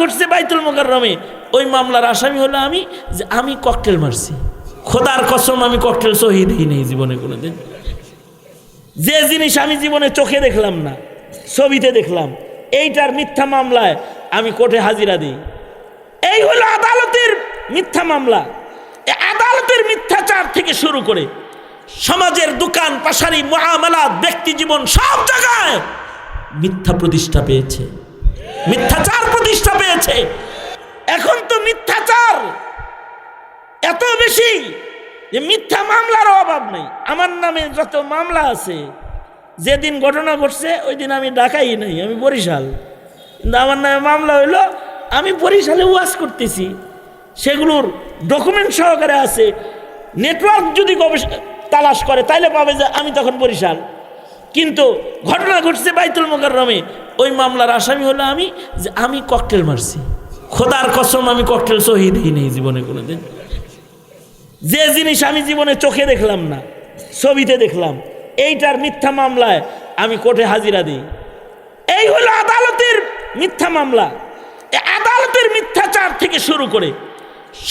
ঘটছে বাইতুল মোকাররমে। ওই মামলার আসামি হলো আমি, যে আমি ককটেল মারছি। খোদার কসম, আমি ককটেল শহীদ হই নেই জীবনে কোনোদিন। যে জিনিস আমি জীবনে চোখে দেখলাম না, ছবিতে দেখলাম, এইটার মিথ্যা মামলায় আমি কোর্টে হাজিরা দিই। এই হলো আদালতের মিথ্যা মামলা। আদালতের মিথ্যাচার থেকে শুরু করে সমাজের দোকান, পাশারি, মহামালাত, ব্যক্তি জীবন সব জায়গায় মিথ্যা প্রতিষ্ঠা পেয়েছে। মিথ্যাচার প্রতিষ্ঠা পেয়েছে। এখন তো মিথ্যাচার এত বেশি যে মিথ্যা মামলার অভাব নেই। আমার নামে যত মামলা আছে, যেদিন ঘটনা ঘটছে ওই দিন আমি ঢাকাই নাই, আমি বরিশাল। কিন্তু আমার নামে মামলা হইল, আমি বরিশালে ওয়াজ করতেছি। সেগুলোর ডকুমেন্ট সহকারে আছে। নেটওয়ার্ক যদি গবেষ- তালাশ করে, তাইলে পাবে যে আমি তখন বরিশাল। কিন্তু ঘটনা ঘটছে বাইতুল মোকাররমে ওই মামলার আসামি হলো আমি, যে আমি ককটেল মারছি। খোদার কসম, আমি ককটেল শহীদ হই নেই জীবনে কোনোদিন। যে জিনিস আমি জীবনে চোখে দেখলাম না, ছবিতে দেখলাম, এইটার মিথ্যা মামলায় আমি কোর্টে হাজিরা দিই। এই হলো আদালতের মিথ্যা মামলা। আদালতের মিথ্যাচার থেকে শুরু করে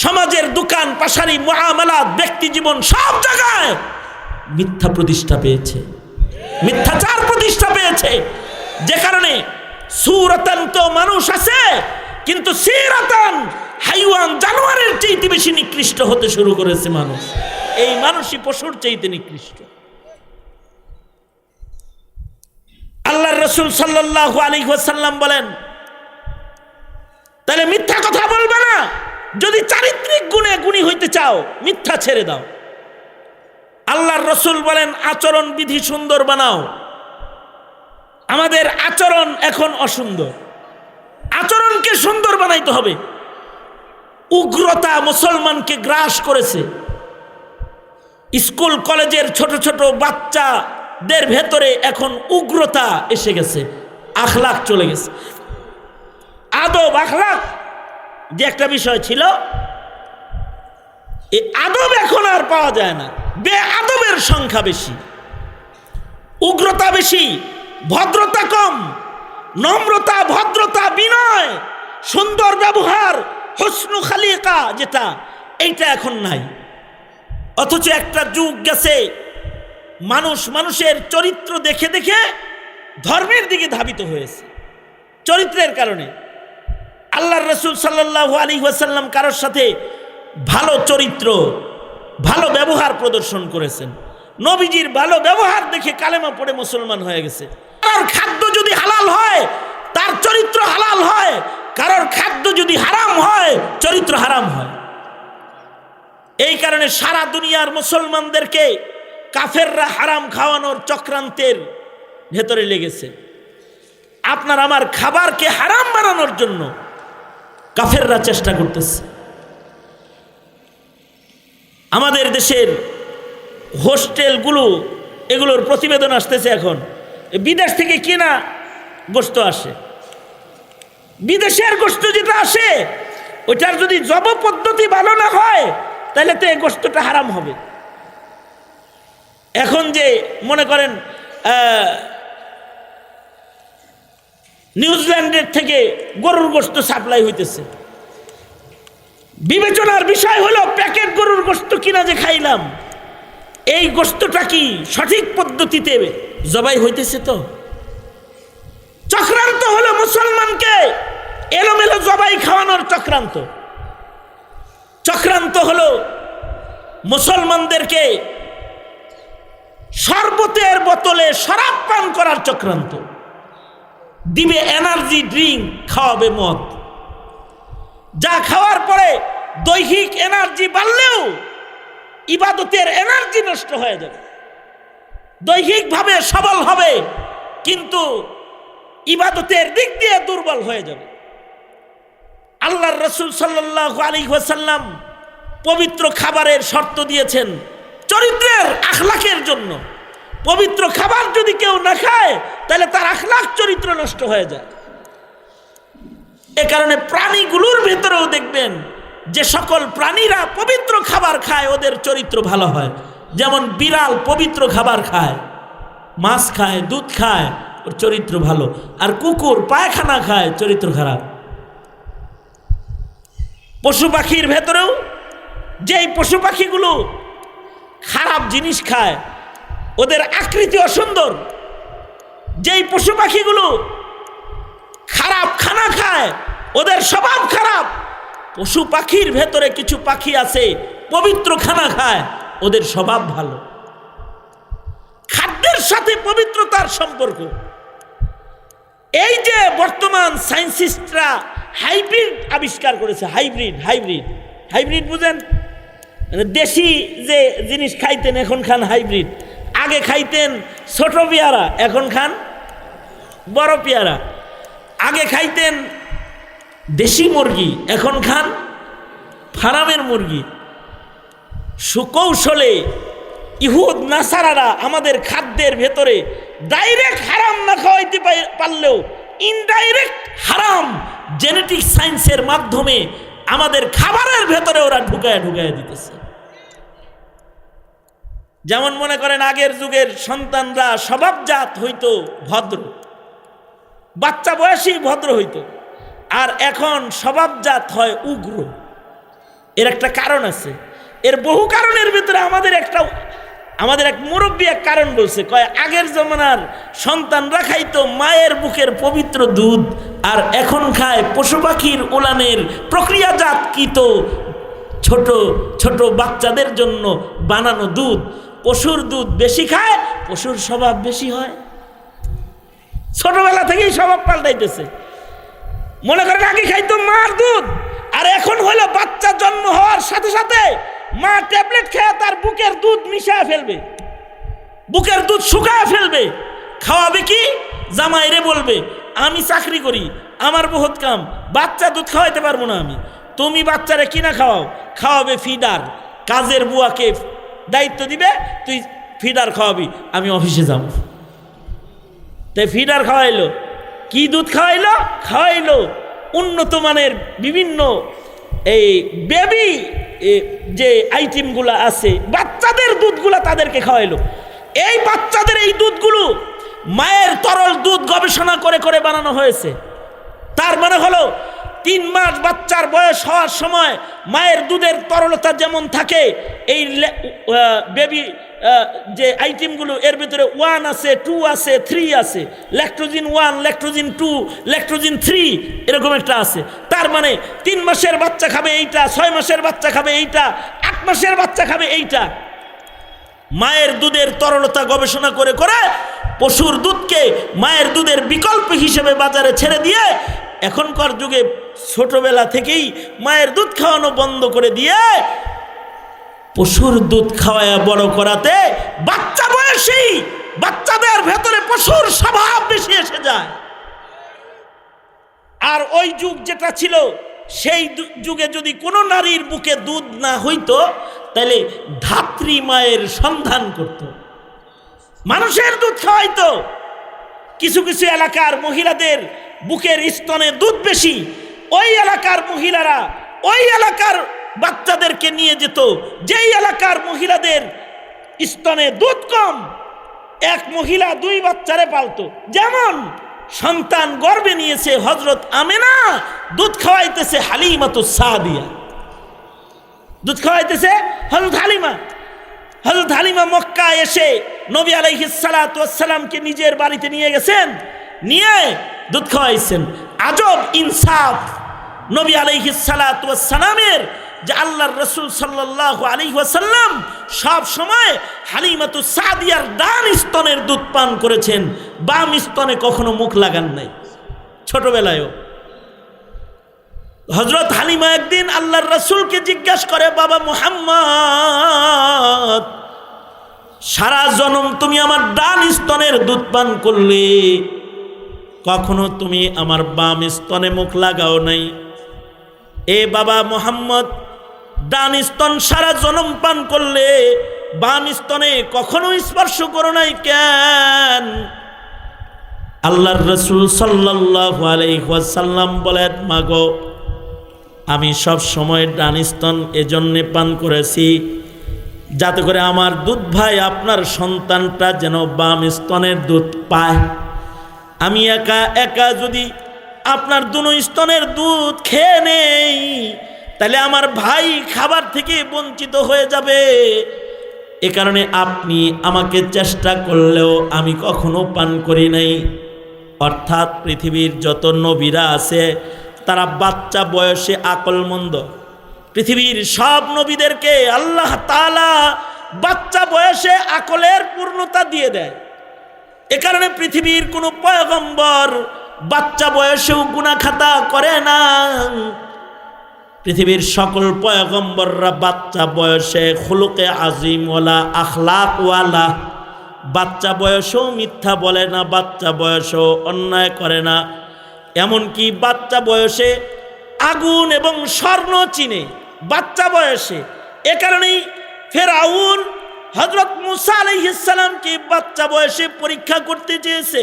সমাজের দোকান, পাশারি, মহামালাত, ব্যক্তি জীবন, সব জায়গায় মিথ্যা প্রতিষ্ঠা পেয়েছে। মিথ্যাচার প্রতিষ্ঠা পেয়েছে। যে কারণে সুরতন তো মানুষ আছে, কিন্তু সিরতন হাইওয়ান জানোয়ারের চাইতে বেশি নিকৃষ্ট হতে শুরু করেছে মানুষ। এই মানুষই পশুর চাইতে নিকৃষ্ট। আল্লাহ রসুল সাল্লাহ আলী সাল্লাম বলেন, তাহলে মিথ্যা কথা বলবে না। যদি চারিত্রিক গুণে গুণী হইতে চাও, মিথ্যা ছেড়ে দাও। আল্লাহর রসুল বলেন আচরণ বিধি সুন্দর বানাও। আমাদের আচরণ এখন অসুন্দর। আচরণকে সুন্দর বানাইতে হবে। উগ্রতা মুসলমানকে গ্রাস করেছে। স্কুল, কলেজের ছোট ছোট বাচ্চাদের ভেতরে এখন উগ্রতা এসে গেছে। আখলাখ চলে গেছে। আদব, আখলাখ যে একটা বিষয় ছিল এই আদব এখন আর পাওয়া যায় না। বে আদবের সংখ্যা বেশি। উগ্রতা বেশি। ভদ্রতা কম, নম্রতা, ভদ্রতা, বিনয়, সুন্দর ব্যবহার, হসনু খালিকা যেটা, এইটা এখন নাই। অথচ একটা যুগ গেছে, মানুষ মানুষের চরিত্র দেখে দেখে ধর্মের দিকে ধাবিত হয়েছে। চরিত্রের কারণে। আল্লাহর রসুল সাল্লাহ আলী ওয়াসাল্লাম কারোর সাথে ভালো চরিত্র, ভালো ব্যবহার প্রদর্শন করেছেন। নবীজির ভালো ব্যবহার দেখে কালেমা পড়ে মুসলমান হয়ে গেছে। কারোর খাদ্য যদি হালাল হয়, তার চরিত্র হালাল হয়, কারোর খাদ্য যদি হারাম হয়, চরিত্র হারাম হয়। এই কারণে সারা দুনিয়ার মুসলমানদেরকে কাফেররা হারাম খাওয়ানোর চক্রান্তের ভেতরে লেগেছে। আপনার আমার খাবারকে হারাম বানানোর জন্য কাফেররা চেষ্টা করতেছে। আমাদের দেশের হোস্টেলগুলো, এগুলোর প্রতিবেদন আসতেছে এখন। বিদেশ থেকে কিনা গোস্ত আসে। বিদেশের গোস্ত যেটা আসে, ওইটার যদি জব পদ্ধতি ভালো না হয়, তাহলে তো এই গোস্তটা হারাম হবে। এখন যে মনে করেন নিউজিল্যান্ডের থেকে গরুর গোস্ত সাপ্লাই হইতেছে। বিবেচনার বিষয় হলো, প্যাকেট গরুর গোস্ত কিনা যে খাইলাম। এই গোস্তটা কি সঠিক পদ্ধতিতে জবাই হইতেছে তো? চক্রান্ত হলো মুসলমানকে এলোমেলো জবাই খাওয়ানোর চক্রান্ত। চক্রান্ত হলো মুসলমানদেরকে শরবতের বোতলে শরাব পান করার চক্রান্ত। দিবে এনার্জি ড্রিঙ্ক, খাওয়াবে মদ। যা খাওয়ার পরে দৈহিক এনার্জি বাড়লেও ইবাদতের এনার্জি নষ্ট হয়ে যাবে। দৈহিকভাবে সবল হবে, কিন্তু ইবাদতের দিক দিয়ে দুর্বল হয়ে যাবে। আল্লাহর রসুল সাল্লাহ আলী পবিত্র খাবারের শর্ত দিয়েছেন চরিত্রের, আখলাকের জন্য। পবিত্র খাবার যদি কেউ না খায়, তাহলে তার আখলাখ চরিত্র নষ্ট হয়ে যায়। এ কারণে প্রাণীগুলোর ভেতরেও দেখবেন যে সকল প্রাণীরা পবিত্র খাবার খায়, ওদের চরিত্র ভালো হয়। যেমন বিড়াল পবিত্র খাবার খায়, মাছ খায়, দুধ খায়, ওর চরিত্র ভালো। আর কুকুর পায়খানা খায়, চরিত্র খারাপ। পশু পাখির ভেতরেও যেই পশু পাখিগুলো খারাপ জিনিস খায়, ওদের আকৃতি অসুন্দর। যেই পশু পাখিগুলো খারাপ খানা খায়, ওদের স্বভাব খারাপ। পশু পাখির ভেতরে কিছু পাখি আছে, পবিত্র খানা খায়, ওদের স্বভাব ভালো। খাদ্যের সাথে পবিত্রতার সম্পর্ক। এই যে বর্তমান সায়েন্সিস্টরা হাইব্রিড আবিষ্কার করেছে, হাইব্রিড হাইব্রিড। হাইব্রিড বুঝেন? মানে দেশি যে জিনিস খাইতেন, এখন খান হাইব্রিড। আগে খাইতেন ছোট পেয়ারা, এখন খান বড় পেয়ারা। আগে খাইতেন দেশি মুরগি এখন খান ফার্মের মুরগি। সুকৌশলে ইহুদ, নাসারারা আমাদের খাদ্যের ভেতরে ডাইরেক্ট হারাম না খাওয়াইতে পারলেও ইনডাইরেক্ট হারাম জেনেটিক সায়েন্সের মাধ্যমে আমাদের খাবারের ভেতরে ওরা ঢুকায় ঢুকায় দিতেছে। যেমন মনে করেন আগের যুগের সন্তানরা স্বভাবজাত হইতো, ভদ্র। বাচ্চা বয়সী ভদ্র হইতো। আর এখন স্বভাবজাত হয় উগ্র। এর একটা কারণ আছে। এর বহু কারণের ভিতরে আমাদের একটা, আমাদের এক মুরব্বী এক কারণ বলছে, কয়, আগের জমানার সন্তানরা খাইতো মায়ের বুকের পবিত্র দুধ, আর এখন খায় পশু পাখির উলানের প্রক্রিয়াজাতকৃত ছোট ছোট বাচ্চাদের জন্য বানানো দুধ। পশুর দুধ বেশি খায়, পশুর স্বভাব বেশি হয়। ছোটবেলা থেকেই স্বভাব পাল্টাইতেছে। মনে করেন আগে খাইতো মার দুধ। আর এখন হলো বাচ্চা জন্ম হওয়ার সাথে সাথে মা ট্যাবলেট খেয়ে তার বুকের দুধ মিশায় ফেলবে। বুকের দুধ শুকায় ফেলবে। খাওয়াবে কি? জামাইরে বলবে, আমি চাকরি করি, আমার বহুত কাম, বাচ্চা দুধ খাওয়াইতে পারব না আমি। তুমি বাচ্চারে কিনা খাওয়াও? খাওয়াবে ফিডার। কাজের বুয়াকে দায়িত্ব দিবে, তুই ফিডার খাওয়াবি, আমি অফিসে যাব। তাই ফিডার খাওয়াইলো। কি দুধ খাওয়াইলো খাওয়াইলো উন্নত মানের বিভিন্ন এই বেবি যে আইটেমগুলো আছে, বাচ্চাদের দুধগুলো তাদেরকে খাওয়াইলো। এই বাচ্চাদের এই দুধগুলো মায়ের তরল দুধ গবেষণা করে করে বানানো হয়েছে। তার মানে হলো, তিন মাস বাচ্চার বয়স হওয়ার সময় মায়ের দুধের তরলতা যেমন থাকে, এই বেবি যে আইটেমগুলো, এর ভিতরে ওয়ান আছে টু আছে থ্রি আছে। Lactogen one Lactogen two Lactogen three এরকম একটা আছে। তার মানে তিন মাসের বাচ্চা খাবে এইটা, ছয় মাসের বাচ্চা খাবে এইটা আট মাসের বাচ্চা খাবে এইটা। মায়ের দুধের তরলতা গবেষণা করে করে পশুর দুধকে মায়ের দুধের বিকল্প হিসেবে বাজারে ছেড়ে দিয়ে এখনকার যুগে ছোটবেলা থেকেই মায়ের দুধ খাওয়ানো বন্ধ করে দিয়ে পশুর দুধ খাওয়ায় বড় করাতে বাচ্চা বয়সী বাচ্চাদের ভেতরে পশুর স্বভাব বেশি এসে যায়। আর ওই যুগ যেটা ছিল, সেই যুগে যদি কোনো নারীর বুকে দুধ না হইতো, তাহলে ধাত্রী মায়ের সন্ধান করত। মানুষের দুধ খাওয়াইতো। কিছু কিছু এলাকার মহিলাদের বুকের স্তনে দুধ বেশি। ওই এলাকার মহিলারা ওই এলাকার বাচ্চাদেরকে নিয়ে যেত। যেই এলাকার মহিলাদের স্তনে দুধ কম, এক মহিলা দুই বাচ্চারে পালতো। যেমন সন্তান গর্বে নিয়েছে হজরত আমেনা, দুধ খাওয়াইতেছে হালিমাতো সাদিয়া। দুধ খাওয়াইতেছে হজরত হালিমা। হজরত হালিমা মক্কা এসে নবী আলাইহিসালামকে নিজের বাড়িতে নিয়ে গেছেন, নিয়ে দুধ খাওয়াইছেন। আজব ইনসাফ নবী আলাইহিসালামের যে আল্লাহর রসুল সাল্লাহ আলিহাসাল্লাম সব সময় হালিমাতু সাদিয়ার ডান স্তনের দুধ পান করেছেন, বাম স্তনে কখনো মুখ লাগান নাই। ছোটবেলায়ও। হজরত হালিমা একদিন আল্লাহর রসুলকে জিজ্ঞাসা করে, বাবা মুহাম্মদ, সারা জনম তুমি আমার ডান স্তনের দুধ পান করলে, কখনো তুমি আমার বাম স্তনে মুখ লাগাও নাই? এ বাবা মোহাম্মদ ডান স্তন সারা জনম পান করলে বাম স্তনে কখনো স্পর্শ করো নাই কেন? আল্লাহর রসুল সাল্লাহ বলেন, মাগো, আমি সব সময় ডান স্তন এজন্যে পান করেছি যাতে করে আমার দুধ ভাই আপনার সন্তানটা যেন বাম স্তনের দুধ পায়। আমি একা একা যদি আপনার দুনো স্তনের দুধ খেয়ে নেই তাহলে আমার ভাই খাবার থেকে বঞ্চিত হয়ে যাবে। এ কারণে আপনি আমাকে চেষ্টা করলেও আমি কখনো পান করি নাই। অর্থাৎ পৃথিবীর যত নবীরা আছে, তারা বাচ্চা বয়সে আকলমন্দ। পৃথিবীর সব নবীদেরকে আল্লাহ তাআলা বাচ্চা বয়সে আকলের পূর্ণতা দিয়ে দেয়। এ কারণে পৃথিবীর কোনো পয়গম্বর বাচ্চা বয়সেও গুণাখাতা করে না। পৃথিবীর সকল পয়গম্বররা বাচ্চা বয়সে খুলুকে আজিমওয়ালা আখলাকওয়ালা বাচ্চা বয়সেও মিথ্যা বলে না, বাচ্চা বয়সেও অন্যায় করে না। এমনকি বাচ্চা বয়সে আগুন এবং স্বর্ণ চিনে। বাচ্চা বয়সে এ কারণেই ফেরাউন হজরত মুসা আলাইহিসালামকে বাচ্চা বয়সে পরীক্ষা করতে চেয়েছে।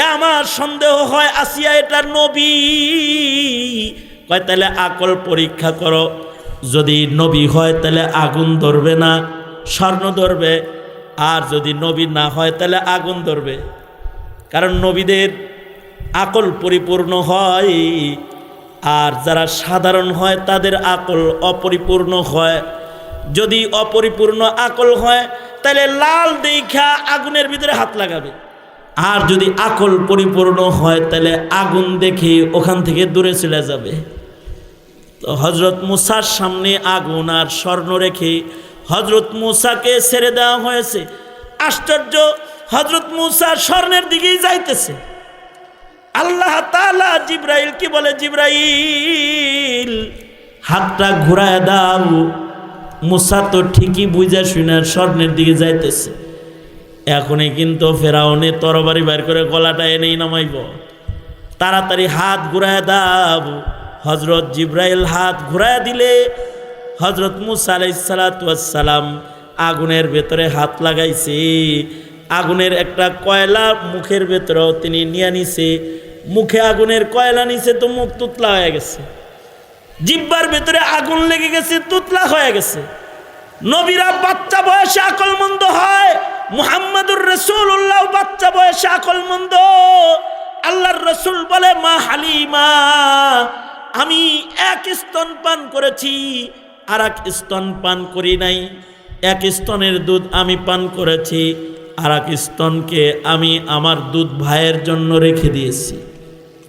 এ আমার সন্দেহ হয় আসিয়া এটার নবী। কয় তাহলে আকল পরীক্ষা করো। যদি নবী হয় তাহলে আগুন ধরবে না, স্বর্ণ ধরবে। আর যদি নবী না হয় তাহলে আগুন ধরবে। কারণ নবীদের আকল পরিপূর্ণ হয়, আর যারা সাধারণ হয়, তাদের আকল অপরিপূর্ণ হয়। যদি অপরিপূর্ণ আকল হয় তাহলে লাল দেখা আগুনের ভিতরে হাত লাগাবে। আর যদি আকল পরিপূর্ণ হয় তাহলে আগুন দেখে ওখান থেকে দূরে চলে যাবে। হজরত মুসার সামনে আগুন আর স্বর্ণ রেখে হজরত মুসাকে ছেড়ে দেওয়া হয়েছে। আশ্চর্য হজরত মুসা স্বর্ণের দিকেই যাইতেছে। আল্লাহ তালা জিব্রাইল কি বলে, জিব্রাইল, হাতটা ঘুরায় দাও। মুসা তো ঠিকই বুঝা শুনে স্বর্ণের দিকে যাইতেছে। এখনই কিন্তু ফেরাউনে তরবারি বাইর করে গলাটা এনেই নামাইব। তাড়াতাড়ি হাত ঘুরায় দাও। হজরত জিব্রাইল হাত ঘুরায় দিলে হজরত মুসা আগুনের ভেতরে হাত লাগাইছে। আগুনের একটা কয়লা মুখের ভেতরেও তিনি নিয়ে নিছে। মুখে আগুনের কয়লা নিছে তো মুখ তুতলা হয়ে গেছে। জিব্বার ভেতরে আগুন লেগে গেছে, তুতলা হয়ে গেছে। নবীরা বাচ্চা বয়সে আকলমন্দ হয়, মুহাম্মাদুর রসুল্লাহ বাচ্চা বয়সে আকলমন্দ। আল্লাহর রসুল বলে, মা হালিমা আমি এক স্তন পান করেছি আর এক স্তন পান করি নাই। এক স্তনের দুধ আমি পান করেছি আর এক স্তনকে আমি আমার দুধ ভাইয়ের জন্য রেখে দিয়েছি।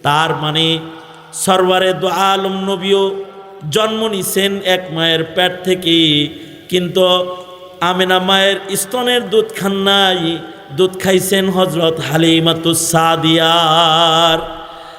তার মানে সরওয়ারে দো আলম নবীও জন্ম নিছেন এক মায়ের পেট থেকে, কিন্তু আমেনা মায়ের স্তনের দুধ খান নাই। দুধ খাইছেন হজরত হালিমাতুস সাদিয়ার।